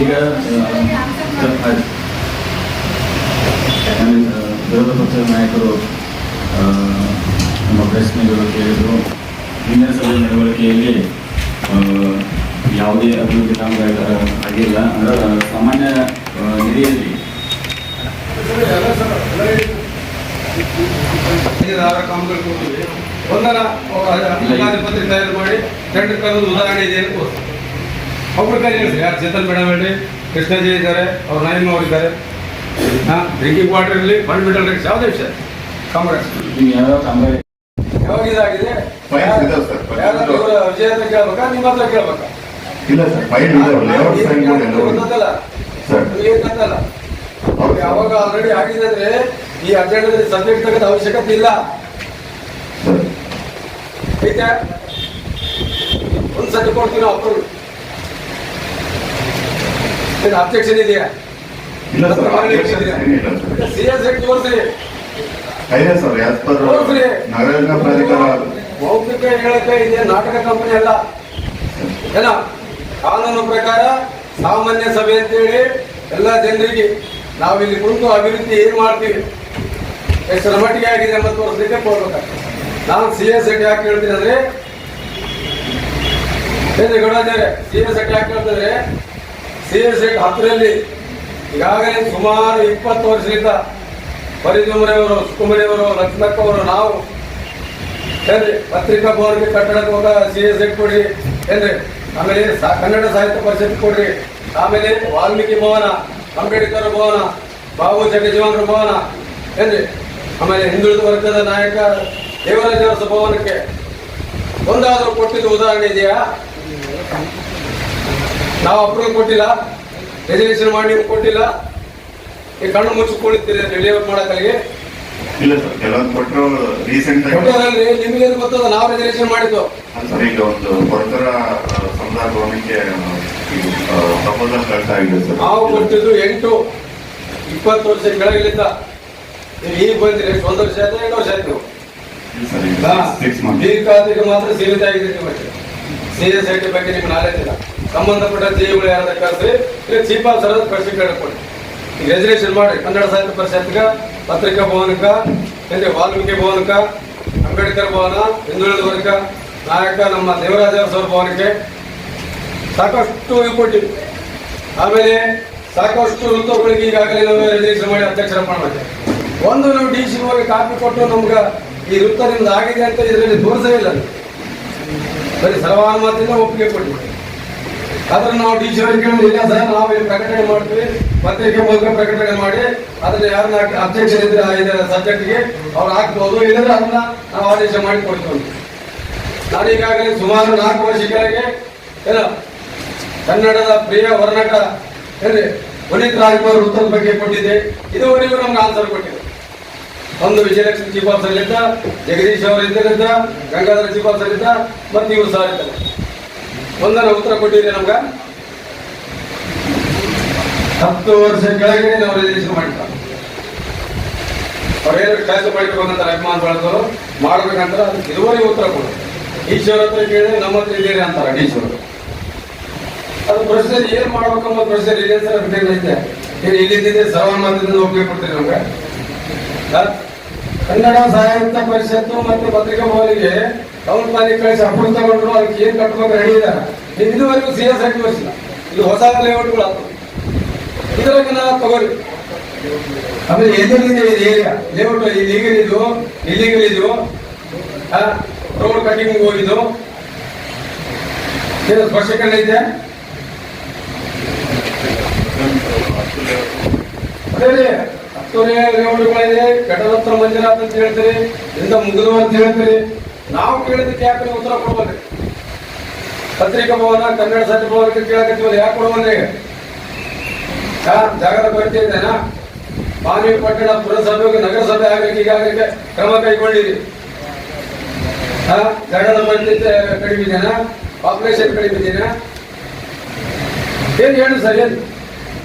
ಈಗ. ವಿರೋಧ ಪಕ್ಷದ ನಾಯಕರು ನಮ್ಮ ಪ್ರಶ್ನೆಗಳು ಕೇಳಿದರು ಹಿಂದಿನ ಸಭೆ ನಡವಳಿಕೆಯಲ್ಲಿ ಯಾವುದೇ ಅಭಿವೃದ್ಧಿ ಕಾಮಗಾರಿ ಆಗಿಲ್ಲ ಅಂದ್ರೆ ಸಾಮಾನ್ಯ ಆ, ಒಂದರ ಪತ್ರಿಕೆ ತಯಾರು ಮಾಡಿ ಟೆಂಡರ್ ಕರೆದು ಉದಾಹರಣೆ ಇದೆ ತೋರಿಸಿ ಕೈ ಹೇಳಿ ಯಾರು ಚೇತನ್ ಮೇಡಮ್ ಹೇಳಿ ಕೃಷ್ಣಜಿ ಇದ್ದಾರೆ ಅವ್ರ ನಾಯಮ್ಮ ಅವ್ರು ಇದ್ದಾರೆ. ಹಾಂ ಡ್ರಿಂಕಿಂಗ್ ವಾಟರ್ ಇರಲಿ ಫಂಡ್ ಮಿಡಲ್ ಯಾವುದೇ ವಿಷಯ. ಕಾಮಗಾರಿ ಯಾವಾಗ ಇದಾಗಿದೆ? ವಿಜಯ ಹತ್ರ ಕೇಳ್ಬೇಕಾ ನಿಮ್ಮ ಹತ್ರ ಕೇಳ್ಬೇಕಾ? ಇಲ್ಲ ಸರ್ ಫೈಲ್ ಇದೆ ಲೇಔಟ್ ಸೈನ್ ಮಾಡಿ ಎಲ್ಲ ಸರ್. ಹೌದು ಯಾವಾಗ ಆಲ್ರೆಡಿ ಆಗಿದೆ ಅಂದ್ರೆ ಈ ಅಜೆಂಡದಲ್ಲಿ ಸಬ್ಜೆಕ್ಟ್ ತಗದ ಅವಶ್ಯಕತೆ ಇಲ್ಲ. ಐತೆ ಒಂದು ಸತಿ ಕೊಡ್ತೀವಿ ನಾವು ಅಪ್ರೂವ್ ಏನು ಅಬ್ಜೆಕ್ಷನ್ ಇದೆಯಾ? ಸಿ ಎಸ್ ಎಟ್ ತೋರಿಸಿ. ಇದೆ ಸರ್ ಆಸ್ ಪರ್ ನಗರ ಪ್ರಾಧಿಕಾರ ಮೌಖಿಕ ಹೇಳಕ್ಕೆ ಇದೆ ನಾಟಕ ಕಂಪನಿ ಅಲ್ಲ. ಏನ? ಕಾನೂನು ಪ್ರಕಾರ ಸಾಮಾನ್ಯ ಸಭೆ ಅಂತೇಳಿ ಎಲ್ಲ ಜನರಿಗೆ ನಾವಿಲ್ಲಿ ಕುಳಿತು ಅಭಿವೃದ್ಧಿ ಏನು ಮಾಡ್ತೀವಿ? ಎಷ್ಟರ ಮಟ್ಟಿಗೆ ಆಗಿದೆ ಎಂಬತ್ತು ವರ್ಷಕ್ಕೆ ಕೊಡಬೇಕ ನಾನು ಸಿ ಎಸ್ ಯಾಕೆ ಹೇಳ್ತೀನಿ ಅಂದ್ರೆ ಗೌಡಾಚಾರ್ಯ ಸಿ ಎಸ್ ಯಾಕೆ ಹೇಳ್ತಂದ್ರೆ ಸಿ ಎಸ್ ಎಟ್ ಹತ್ತರಲ್ಲಿ ಈಗಾಗಲೇ ಸುಮಾರು ಇಪ್ಪತ್ತು ವರ್ಷದಿಂದ ಪರಿಜುಮರೆಯವರು ಸುಕುಮರಿಯವರು ಲಕ್ಷ್ಮಕ್ಕವರು ನಾವು ಏನ್ರಿ, ಪತ್ರಿಕಾ ಭವನಕ್ಕೆ ಕಟ್ಟಡಕ್ಕೆ ಹೋಗ ಸಿ ಎಸ್ ಎಟ್ ಕೊಡ್ರಿ ಏನ್ರಿ, ಆಮೇಲೆ ಕನ್ನಡ ಸಾಹಿತ್ಯ ಪರಿಷತ್ ಕೊಡ್ರಿ, ಆಮೇಲೆ ವಾಲ್ಮೀಕಿ ಭವನ ಅಂಬೇಡ್ಕರ್ ಭವನ ಬಾಬು ಜಗಜೀವನರ ಭವನ ಏನ್ರಿ? ಆಮೇಲೆ ಹಿಂದುಳಿದ ವರ್ಗದ ನಾಯಕ ದೇವರಾಜ ಭವನಕ್ಕೆ ಒಂದಾದರೂ ಕೊಟ್ಟಿದ್ದು ಉದಾಹರಣೆ ಇದೆಯಾ? ನಾವು ಅಪ್ರೂವಲ್ ಕೊಟ್ಟಿಲ್ಲ ರೆಸಲ್ಯೂಷನ್ ಮಾಡಿ ಕೊಟ್ಟಿಲ್ಲ. ಈ ಕಣ್ಣು ಮುಚ್ಚಿಕೊಂಡಿರ್ತೀರಿ ರಿಲೇಟ್ ಮಾಡೋಕ್ಕಾಗಿ. ಇಲ್ಲ ಸರ್ ಕೆಲವೊಂದು ಕೊಟ್ಟರು ರೀಸೆಂಟ್ ನಿಮಗೇನು ಗೊತ್ತದ? ನಾವು ರೆಸಲ್ಯೂಷನ್ ಮಾಡಿದ್ದು. ಸರ್ ಈಗ ಒಂದು ಕೊಡ್ತರ ಭವನಕ್ಕೆ ಸರ್ ನಾವು ಕೊಟ್ಟಿದ್ದು ಎಂಟು, ಇಪ್ಪತ್ತು ವರ್ಷ ಕೆಳಗಿಲಿಂದ ನೀವು ಈಗ ಬಂದಿರಿ ಒಂದು ವರ್ಷ ಆಯ್ತು, ಎರಡು ವರ್ಷ ಆಯ್ತು? ಸರ್ ಈ ಖಾತೆಗೆ ಮಾತ್ರ ಸೀಮಿತ ಆಗಿದೆ ನಿಮಗೆ. ಸಿ ಎಸ್ ಬಗ್ಗೆ ನಿಮ್ಗೆ ನಾಲೆಜ್ ಇಲ್ಲ. ಸಂಬಂಧಪಟ್ಟ ಜೀವಿಗಳು ಯಾರು ಕಳಿಸ್ರಿ ಈಗ ಚೀಫ್ ಆಫೀಸರ್ ಪ್ರಶ್ನೆ ಕೊಡಿ ಈಗ ರೆಸಲ್ಯೂಷನ್ ಮಾಡಿ, ಕನ್ನಡ ಸಾಹಿತ್ಯ ಪರಿಷತ್ಗೆ, ಪತ್ರಿಕಾ ಭವನಕ್ಕ ಅಂದ್ರೆ ವಾಲ್ಮೀಕಿ ಭವನಕ ಅಂಬೇಡ್ಕರ್ ಭವನ ಹಿಂದುಳಿದ ವರ್ಗ ನಾಯಕ ನಮ್ಮ ದೇವರಾಜ ಭವನಕ್ಕೆ ಸಾಕಷ್ಟು ಇಂಪಾರ್ಟೆಂಟ್ ಆಮೇಲೆ ಸಾಕಷ್ಟು ಋತುಗಳಿಗೆ ಈಗಾಗಲೇ ನಾವು ರಿಜಿಸ್ಟರ್ ಮಾಡಿ ಅಧ್ಯಕ್ಷರ ಮಾಡಬೇಕು ಒಂದು ನಾವು ಡಿ ಸಿ ಹೋಗಿ ಕಾಪಿ ಕೊಟ್ಟು ನಮ್ಗೆ ಈ ವೃತ್ತ ಆಗಿದೆ ಅಂತ ಇದರಲ್ಲಿ ತೋರಿಸೇ ಇಲ್ಲ ಸರಿ ಬರೀ ಸರ್ವಾನುಮತದಿಂದ ಒಪ್ಪಿಗೆ ಕೊಟ್ಟಿದ್ದೀವಿ ಅದನ್ನು ನಾವು ಡಿ ಸಿ ಅವರಿಗೆ ಇಲ್ಲ ಸರ್, ನಾವು ಇಲ್ಲಿ ಪ್ರಕಟಣೆ ಮಾಡ್ತೀವಿ. ಪತ್ರಿಕೆ ಮೂಲಕ ಪ್ರಕಟಣೆ ಮಾಡಿ, ಅದರಲ್ಲಿ ಯಾರನ್ನ ಅಧ್ಯಕ್ಷರಿದ್ರೆ ಇದರ ಸಬ್ಜೆಕ್ಟ್ಗೆ ಅವ್ರು ಹಾಕ್ಬೋದು ಇಲ್ಲದ್ರೆ ಅದನ್ನ ನಾವು ಆದೇಶ ಮಾಡಿ ಕೊಡ್ತೀವಿ ನಾನು ಈಗಾಗಲೇ ಸುಮಾರು ನಾಲ್ಕು ವರ್ಷ ಕೆಳಗೆ ಏನು ಕನ್ನಡದ ಪ್ರಿಯ ವರ್ಣಕ ಏನ್ರಿ ಪುನೀತ್ ರಾಜ್ಕುಮಾರ್ ವೃತ್ತದ ಬಗ್ಗೆ ಕೊಟ್ಟಿದೆ ಇದುವರೆಗೂ ನಮ್ಗೆ ಆನ್ಸರ್ ಕೊಟ್ಟಿದೆ ಒಂದು ವಿಜಯಲಕ್ಷ್ಮಿ ಚೀಫ್ ಆಫೀಸರ್ ಇದ್ದ, ಜಗದೀಶ್ ಅವರು ಇದ್ದರಿಂದ ಗಂಗಾಧರ ಚೀಫ್ ಆಫೀಸರ್ ಇದ್ದ, ಮತ್ತೆ ಇವರು ಸಹ ಇದ್ದಾರೆ. ಒಂದರ ಉತ್ತರ ಕೊಟ್ಟಿದೆ ನಮ್ಗೆ. ಹತ್ತು ವರ್ಷ ಕೆಳಗಡೆ ನಾವು ರಿಜಿಸ್ಟರ್ ಮಾಡಿದ್ದಾರೆ ಅವ್ರೇನು ಕೆಲಸ ಮಾಡ್ಬೇಕಂತ ಅಭಿಮಾನ ಬೆಳೆದವರು ಮಾಡ್ಬೇಕಂತ, ಇದುವರೆಗೂ ಉತ್ತರ ಕೊಡು ಈಶ್ವರ ಹತ್ರ ಕೇಳಿದ್ರೆ ನಮ್ಮ ಹತ್ರ ಇದ್ದೀರಿ ಅಂತಾರೆ, ಈಶ್ವರ. ಅದು ಪ್ರೊಸೀಜರ್ ಏನ್ ಮಾಡ್ಬೇಕಂಬ ಪ್ರೊಸೀಜರ್ ಇದೆ ಸರ್ ಅಂತ ಐತೆ ಏನು ಇಲ್ಲಿದ್ದಿದೆ ಸರ್ವನ್ಮತದಿಂದ ಒಪ್ಪಿಗೆ ಕೊಡ್ತೀರಿ ನಮ್ಗೆ? ಕನ್ನಡ ಸಾಹಿತ್ಯ ಪರಿಷತ್ತು ಮತ್ತು ಪತ್ರಿಕಾ ಭವನಿಗೆ ಅವ್ರ ಮನೆ ಕಳಿಸಿ ಅಪ್ರೂವ್ ತಗೊಂಡ್ರು, ಅದಕ್ಕೆ ಏನ್ ಕಟ್ಬೇಕು ರೆಡಿ ಇದುವರೆಗೂ ಸಿ ಎಸ್ ಆಗಿ ಇದು ಹೊಸ ಲೇಔಟ್ಗಳು ಆಗ್ತದೆ ಇದರಾಗ ನಾವು ತಗೋರಿ ಆಮೇಲೆ ಎದುರಿದೆ ಇದು ಏರಿಯಾ ಲೇಔಟ್ ಇಲ್ಲಿಗಲ್ ಇದು ಇಲ್ಲಿಗಲ್ ಇದು ರೋಡ್ ಕಟಿಂಗ್ ಹೋಗಿದ್ದು. ಏನು ಸ್ಪಷ್ಟೀಕರಣ ಐತೆ ಅದೇ ರೀ ಹತ್ತುವರೆ ಲೇಔಟ್ಗಳಿದೆ ಕಟರತ್ರ ಮಂಜುನಾಥ್ ಅಂತ ಹೇಳ್ತೀರಿ ಇಂದ ಮುಗಿದು ಅಂತ ಹೇಳ್ತೀರಿ, ನಾವು ಕೇಳಿದಕ್ಕೆ ಯಾಕೆ ನೀವು ಉತ್ತರ ಕೊಡ್ಬೇಕ್ರಿ ಪತ್ರಿಕಾ ಭವನ, ಕನ್ನಡ ಸಾಹಿತ್ಯ ಭವನಕ್ಕೆ ಕೇಳಕತ್ತೀವಲ್ಲ, ಯಾಕೆ ಕೊಡುವಂದ್ರೆ ಹಾ ಕೊರತೆ ಇದೆನಾ? ಮಾನವಿ ಪಟ್ಟಣ ಪುರಸಭೆಗೆ ನಗರಸಭೆ ಆಗಲಿಕ್ಕೆ ಈಗಾಗಲೇ ಕ್ರಮ ಕೈಗೊಂಡಿರಿ. ಹಾ ಜಾಗದ ಕೊರತೆ ಕಡಿಮೆ ಇದೆಯಾ ಪಾಪ್ಯುಲೇಷನ್ ಕಡಿಮೆ ಇದೇನಾ? ಏನ್ ಹೇಳಿ ಸರ್